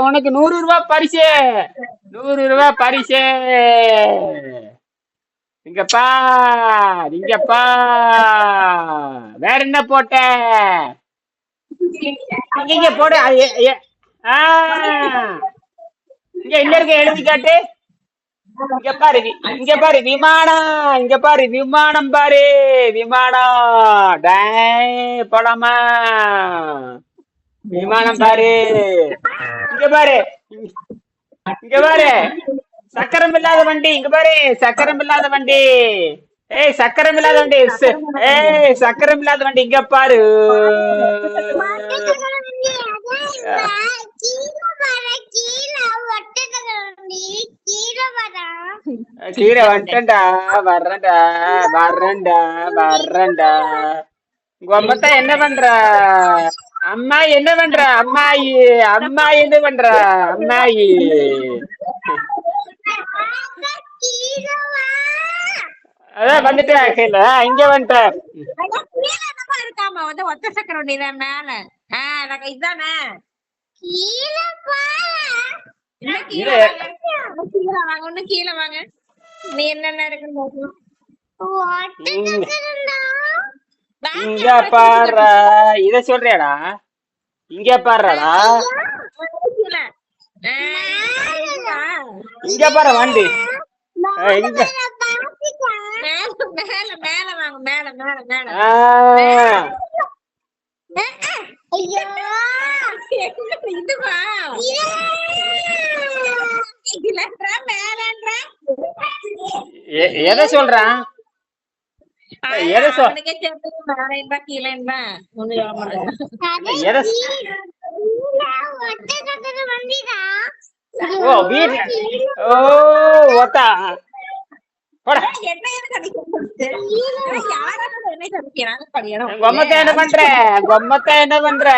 உனக்கு நூறு ரூபாய் பரிசு. நூறு ரூபாய் பரிசு. இங்கப்பா இங்கப்பா வேற என்ன போட்ட? இங்க இங்க போடு. அது எ- எ- இங்க இன்னொருக்க எழுதி காட்டு. இங்க பாரு இங்க பாரு விமானம் இங்க பாரு விமானம் பாரு விமானம். டே போலாமா? விமானம் பாரு. இங்க பாரு. இங்க பாரு. சக்கரம் இல்லாத வண்டி இங்க பாரு. சக்கரம் இல்லாத வண்டி. ஏய் சக்கரம் இல்லாத வண்டி. ச- ஏய் சக்கரம் இல்லாத வண்டி இங்க பாரு. வர்றேன்டா வர்றேன்டா வர்றேன்டா. உங்க அம்மத்தா என்ன பண்ற? அம்மா என்ன பண்ற? அம்மாயி அம்மா என்ன பண்ற? அம்மாயி. அதான் வந்துட்டேன் கீழே இங்க வந்துட்டேன். இருக்காம வந்து ஒத்த சக்கர வண்டி தான் மேல. ஆஹ் கீழே. வாங்க. கீழே வாங்க இன்னும் கீழே வாங்க. நீ என்னென்ன இருக்குன்னு பார்க்கலாம். இங்க- பாரு இத சொல்றியாடா? இங்க பாருடா. இங்க பாரு வண்டி. இங்க. மேல மேல வாங்க மேல மேல மேல. இதுவா எதை சொல்றான்? எதை ஓ வீட்ல ஓ ஒத்தா? கொம்மத்தா என்ன பண்ற? கொம்மத்தா என்ன பண்ற?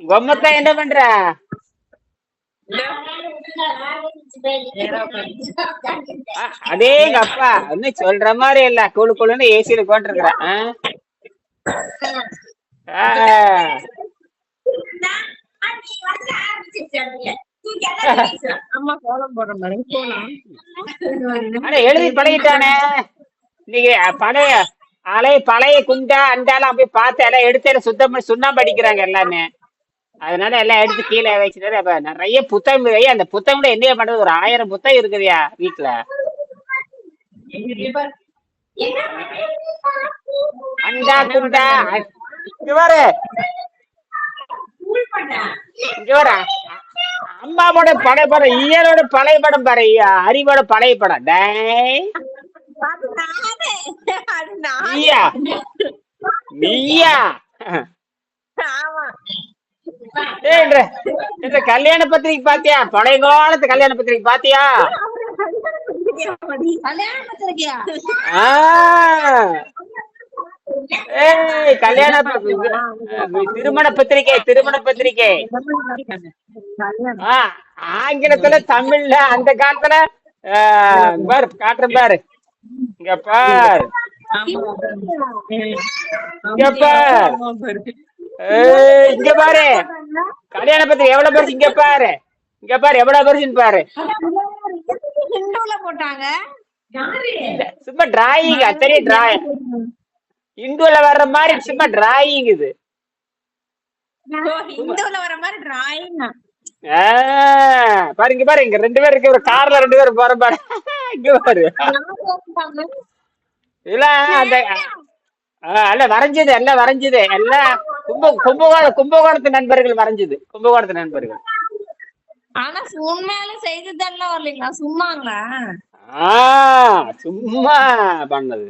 கொம்மத்தா என்ன பண்ற? அ- அடேங்க அப்பா ஒன்னும் சொல்ற மாதிரி இல்ல. குழு குழுன்னு ஏசியில உட்காந்துருக்குறேன் அம்மா கோலம் போடுற மாதிரி. கோலம் ஆனா எழுதி பழகிட்டானே. நீங்க பழைய அலை பழைய குண்டா அண்டாலாம் போய் பார்த்து எல்லாம் எடுத்து சுத்தம் பண்ணி சுண்ணாம்பு அடிக்கிறாங்க எல்லாமே. அதனால எல்லாம் எடுத்து கீழே வச்சுட்டு அப்ப நிறைய புத்தகம் நிறைய அந்த புத்தகம் என்ன பண்றது? ஒரு ஆயிரம் புத்தகம் இருக்குதுயா வீட்டுல அண்டா குண்டா இங்க பாரு. இங்க பாரு அம்மாவோட பழைய படம் ஈயனோட பழைய படம் பாரு ஐயா. அறிவோட பழைய படம் டேய். நீயா? நீயா? இந்த கல்யாண பத்திரிக்கை பாத்தியா? பழைய காலத்து கல்யாண பத்திரிக்கை பாத்தியா? ஏய் கல்யாண திருமண பத்திரிக்கை திருமண பத்திரிக்கை. ஆங்கிலத்துல தமிழ்ல அந்த காலத்துல ஆ, பாரு காட்டுறேன் பாரு. இங்க பாரு. இங்க பாரு. இங்க பாரு. கல்யாண பத்திரிக்கை எவ்வளவு பெருசு? இங்க பாரு. இங்க பாரு எவ்வளவு பெருசுன்னு பாரு. ஹிந்துல போட்டாங்க. சும்மா டிராயிங் அத்தனையும் டிராயிங் இந்துல வர்ற மாதிரி சும்மா டிராயிங் இது. ஓ, ஹிந்துல வர மாதிரி டிராயிங் ஆ, பாரு இங்க பாரு இங்க ரெண்டு பேர் இருக்கு. ஒரு கார்ல ரெண்டு பேரும் போற பாரு. இங்க பாரு. இல்ல அந்த ஆ, எல்லாம் வரைஞ்சது எல்லாம் வரைஞ்சது. எல்லாம் கும்ப கும்பகோண கும்பகோணத்து நண்பர்கள் வரைஞ்சது கும்பகோணத்து நண்பர்கள். ஆனா உண்மையால செய்ததெல்லாம் வரலீங்களா? சும்மாங்களா? சும்மா பண்ணது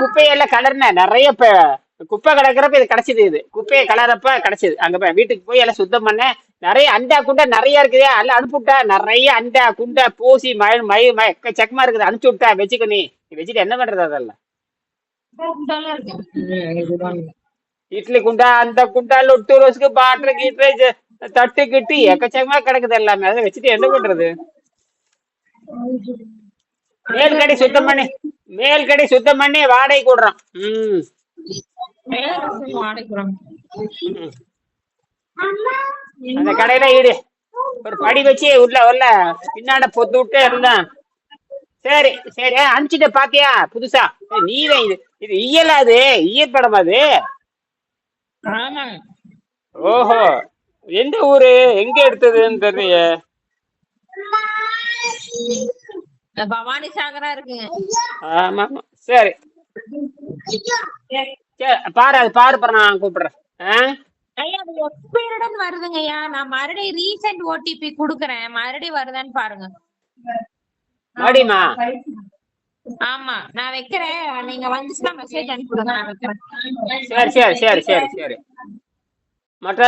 குப்பையெல்லாம் கலர்ன நிறைய குப்பை கிடக்குறப்ப இது கிடைச்சது இது. குப்பையை கலரப்ப கிடைச்சது. அங்க போய் வீட்டுக்கு போய் எல்லாம் சுத்தம் பண்ண நிறைய அண்டா குண்டா நிறைய இருக்குது. எல்லாம் அனுப்பிவிட்டா நிறைய அண்டா குண்டா பூசி மழை மழை எக்கச்சக்கமா இருக்குது. அனுப்பிச்சு விட்டா வச்சுக்கோ நீ. வச்சுட்டு என்ன பண்றது அதெல்லாம்? இட்லி குண்டா அந்த குண்டா லொட்டு ரோஸுக்கு பாட்டில் கீட்டு தட்டு கிட்டு எக்கச்சக்கமா கிடக்குது எல்லாமே. அதை வச்சுட்டு என்ன பண்றது? மேல் கடை சுத்தம் பண்ணி மேல் கடை சுத்தம் பண்ணி வாடகை கூடுறோம் ம். வாடகைக்குறோம். ம். அந்த கடையில ஈடு ஒரு படி வச்சு உள்ள உள்ள. பின்னாட பொத்து விட்டு எல்லாம் சரி சரி. அனுப்பிச்சிட்ட பாத்தியா? புதுசா. நீதான் இது. இது இயலா அது. ஈயல் படம் அது. ஓஹோ. எந்த ஊரு? எங்க எடுத்ததுன்னு தெரியலையே. பவானி சாகரா இருக்குங்க. ஆமா ஆமா சரி பாரு அது பாரு பாரு நான் கூப்பிடுறேன். ஆ? ஐயா அது எக்ஸ்பைரடன் வருதுங்க ஐயா. நான் மறுபடியும் ரீசெண்ட் ஓடிபி குடுக்குறேன். மறுபடியும் வருதான்னு பாருங்க. ஆமா நான் வைக்கிறேன். நீங்க வந்துச்சுன்னா மெசேஜ் அனுப்பிடுங்க நான் வைக்கிறேன். சரி சரி சரி சரி சரி. மற்ற